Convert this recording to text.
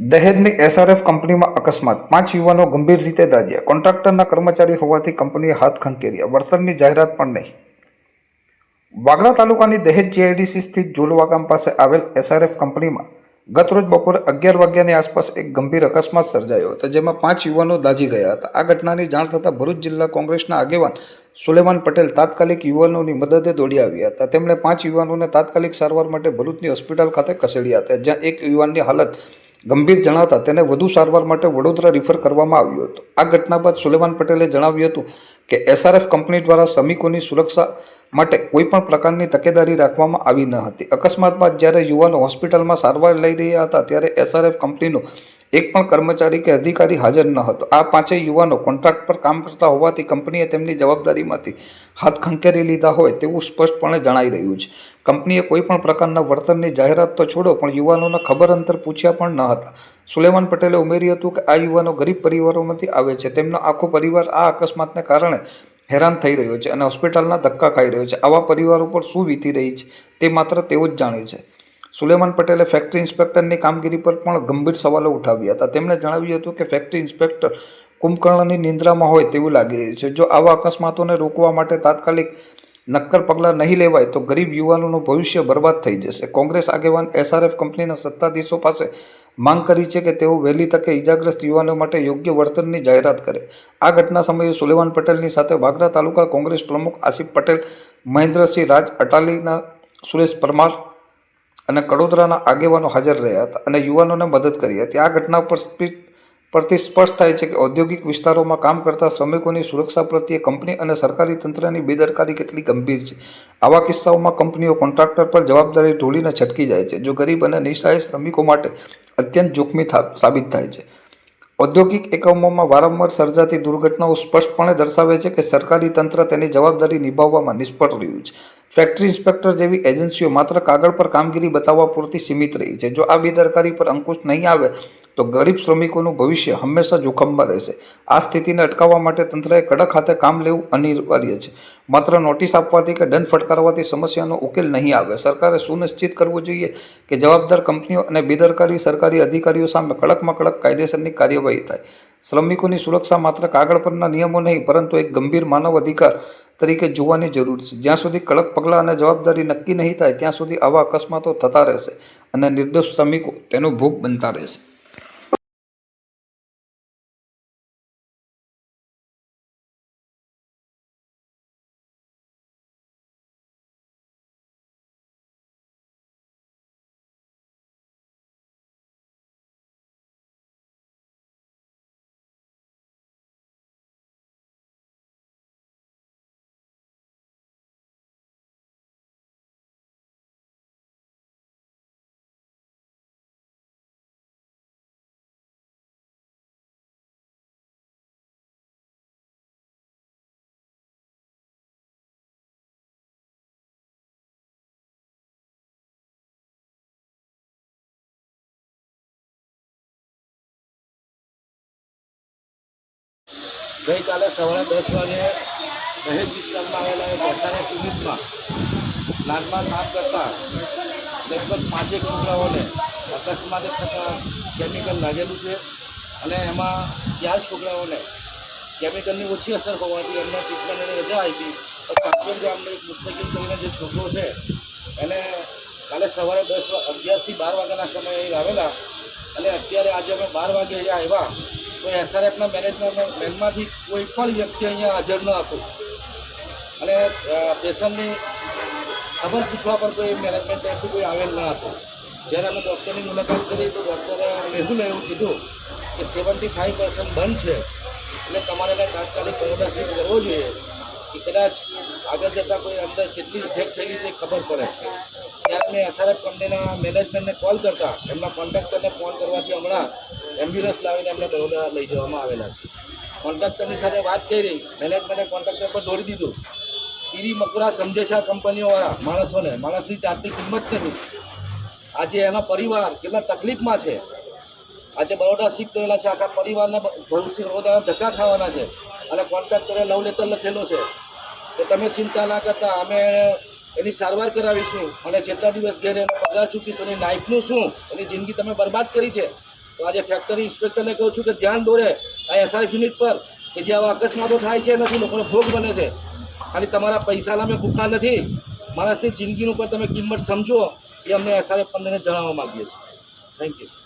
દહેજની SRF કંપનીમાં અકસ્માત. પાંચ યુવાનો ગંભીર રીતે દાઝ્યા. કોન્ટ્રાક્ટરના કર્મચારી હોવાથી કંપનીએ હાથ ખંખેર્યા. વળતરની જાહેરાત પણ નહીં. વાગરા તાલુકાની દહેજ જીઆઈડીસી સ્થિત જોલવા ગામ પાસે આવેલ એસઆરએફ કંપનીમાં ગતરોજ બપોરે અગિયાર વાગ્યાની આસપાસ એક ગંભીર અકસ્માત સર્જાયો હતો, જેમાં પાંચ યુવાનો દાઝી ગયા હતા. આ ઘટનાની જાણ થતાં ભરૂચ જિલ્લા કોંગ્રેસના આગેવાન સુલેમાન પટેલ તાત્કાલિક યુવાનોની મદદે દોડી આવ્યા હતા. તેમણે પાંચ યુવાનોને તાત્કાલિક સારવાર માટે ભરૂચની હોસ્પિટલ ખાતે ખસેડ્યા હતા, જ્યાં એક યુવાનની હાલત ગંભીર જણાતા તેને વધુ સારવાર માટે વડોદરા રિફર કરવામાં આવ્યું હતું. આ ઘટના બાદ સુલેમાન પટેલે જણાવ્યું હતું કે એસઆરએફ કંપની દ્વારા શ્રમિકોની સુરક્ષા માટે કોઈપણ પ્રકારની તકેદારી રાખવામાં આવી ન હતી. અકસ્માત બાદ જ્યારે યુવાનો હોસ્પિટલમાં સારવાર લઈ રહ્યા હતા, ત્યારે એસઆરએફ કંપનીનો એક પણ કર્મચારી કે અધિકારી હાજર ન હતો. આ પાંચેય યુવાનો કોન્ટ્રાક્ટ પર કામ કરતા હોવાથી કંપનીએ તેમની જવાબદારીમાંથી હાથ ખંખેરી લીધા હોય તેવું સ્પષ્ટપણે જણાઈ રહ્યું છે. કંપનીએ કોઈ પણ પ્રકારના વળતરની જાહેરાત તો છોડો, પણ યુવાનોને ખબર અંતર પૂછ્યા પણ ન હતા. સુલેમાન પટેલે ઉમેર્યું હતું કે આ યુવાનો ગરીબ પરિવારોમાંથી આવે છે. તેમનો આખો પરિવાર આ અકસ્માતને કારણે હેરાન થઈ રહ્યો છે અને હોસ્પિટલના ધક્કા ખાઈ રહ્યો છે. આવા પરિવારો પર શું વીતી રહી છે તે માત્ર તેઓ જ જાણે છે. સુલેમાન પટેલે ફેક્ટરી ઇન્સ્પેક્ટરની કામગીરી પર પણ ગંભીર સવાલો ઉઠાવ્યા હતા. તેમણે જણાવ્યું હતું કે ફેક્ટરી ઇન્સ્પેક્ટર કુંભકર્ણની નિંદ્રામાં હોય તેવું લાગી રહ્યું છે. જો આવા અકસ્માતોને રોકવા માટે તાત્કાલિક નક્કર પગલાં નહીં લેવાય, તો ગરીબ યુવાનોનું ભવિષ્ય બરબાદ થઈ જશે. કોંગ્રેસ આગેવાન એસઆરએફ કંપનીના સત્તાધીશો પાસે માંગ કરી છે કે તેઓ વહેલી તકે ઇજાગ્રસ્ત યુવાનો માટે યોગ્ય વળતરની જાહેરાત કરે. આ ઘટના સમયે સુલેમાન પટેલની સાથે વાગરા તાલુકા કોંગ્રેસ પ્રમુખ આસિફ પટેલ, મહેન્દ્રસિંહ રાજ અટાલીના સુરેશ પરમાર અને કડોદરાના આગેવાનો હાજર રહ્યા હતા અને યુવાનોને મદદ કરી હતી. આ ઘટના પર પરથી સ્પષ્ટ થાય છે કે ઔદ્યોગિક વિસ્તારોમાં કામ કરતા શ્રમિકોની સુરક્ષા પ્રત્યે કંપની અને સરકારી તંત્રની બેદરકારી કેટલી ગંભીર છે. આવા કિસ્સાઓમાં કંપનીઓ કોન્ટ્રાક્ટર પર જવાબદારી ઢોળીને છટકી જાય છે, જો ગરીબ અને નિઃસહાય શ્રમિકો માટે અત્યંત જોખમી સાબિત થાય છે. ઔદ્યોગિક એકમોમાં વારંવાર સર્જાતી દુર્ઘટનાઓ સ્પષ્ટપણે દર્શાવે છે કે સરકારી તંત્ર તેની જવાબદારી નિભાવવામાં નિષ્ફળ રહ્યું છે. ફેક્ટરી ઇન્સ્પેક્ટર જેવી એજન્સીઓ માત્ર કાગળ પર કામગીરી બતાવવા પૂરતી સીમિત રહી છે. જો આ બેદરકારી પર અંકુશ નહીં આવે તો ગરીબ શ્રમિકોનું ભવિષ્ય હંમેશા જોખમમાં રહેશે. આ સ્થિતિને અટકાવવા માટે તંત્રએ કડક હાથે કામ લેવું અનિવાર્ય છે. માત્ર નોટિસ આપવાથી કે દંડ ફટકારવાથી સમસ્યાનો ઉકેલ નહીં આવે. સરકારે સુનિશ્ચિત કરવું જોઈએ કે જવાબદાર કંપનીઓ અને બેદરકારી સરકારી અધિકારીઓ સામે કડકમાં કડક કાયદેસરની કાર્યવાહી થાય. શ્રમિકોની સુરક્ષા માત્ર કાગળ પરના નિયમો નહીં, પરંતુ એક ગંભીર માનવ અધિકાર તરીકે જોવાની જરૂર છે. જ્યાં સુધી કડક પગલાં અને જવાબદારી નક્કી નહીં થાય, ત્યાં સુધી આવા અકસ્માતો થતા રહેશે અને નિર્દોષ શ્રમિકો તેનો ભોગ બનતા રહેશે. ગઈકાલે સવારે દસ વાગે દહેજ વિસ્તારમાં આવેલા એસઆરએફ યુનિટમાં પ્લાન્ટમાં કામ કરતા લગભગ પાંચેક છોકરાઓને અકસ્માતે થતાં કેમિકલ લાગેલું છે અને એમાં ચાર છોકરાઓને કેમિકલની ઓછી અસર હોવાથી એમને ટ્રીટમેન્ટની રજા આપી. કાપેર ગામનો એક મુસ્તકીમ કરીને જે છોકરો છે, એને કાલે સવારે દસ અગિયારથી બાર વાગ્યાના સમયે આવેલા અને અત્યારે આજે અમે બાર વાગે અહીંયા આવ્યા. તો એસઆરએફના મેનેજમેન્ટ મેનમાંથી કોઈ પણ વ્યક્તિ અહીંયા હાજર ન હતો. અને પેશન્ટની ખબર પૂછવા પર કોઈ મેનેજમેન્ટ ત્યાંથી કોઈ આવેલ ન હતું. જ્યારે અમે ડૉક્ટરની મુલાકાત કરી તો ડૉક્ટરે રેગ્યુલર એવું કીધું કે સેવન્ટી ફાઇવ પર્સન્ટ બંધ છે. એટલે તમારે એને તાત્કાલિક શિફ્ટ કરવો જોઈએ કે કદાચ આગળ જતાં કોઈ અંદર કેટલી ઇફેક્ટ થયેલી છે ખબર પડે. ત્યારે મેં એસઆરએફ કંપનીના મેનેજમેન્ટને કોલ કરતા. એમના કોન્ટ્રાક્ટરને ફોન કરવાથી હમણાં એમ્બ્યુલન્સ લાવીને એમને બરોડા લઈ જવામાં આવેલા છે. કોન્ટ્રાક્ટરની સાથે વાત કરી, મેનેજમેન્ટે કોન્ટ્રાક્ટર પર દોડી દીધું. ઈરી મકરા સમજેશા કંપનીઓવાળા માણસોને, માણસની જાતની કિંમત નથી આજે એનો પરિવાર કેટલા તકલીફમાં છે? આજે બરોડા શીખ ગયેલા છે, આખા પરિવારને ભવિષ્ય બરોડા ધક્કા ખાવાના છે. અને કોન્ટ્રાક્ટરે લવ લેટર લખેલો છે કે તમે ચિંતા ના કરતા, અમે એની સારવાર કરાવીશું. અને જેટલા દિવસ ઘેર એનો પગાર ચૂકીશું. એની લાઈફનું શું? એની જિંદગી તમે બરબાદ કરી છે. તો આજે ફેક્ટરી ઇન્સ્પેક્ટરને કહું છું કે ધ્યાન દોરે આ એસઆરએફ યુનિટ પર કે જે આવા અકસ્માતો થાય છે નથી લોકોનો ભોગ બને છે. ખાલી તમારા પૈસાના અમે ભૂખા નથી. માણસની જિંદગીનું પણ તમે કિંમત સમજો, એ અમને એસઆરએફ પંદરને જણાવવા માગીએ છીએ. Thank you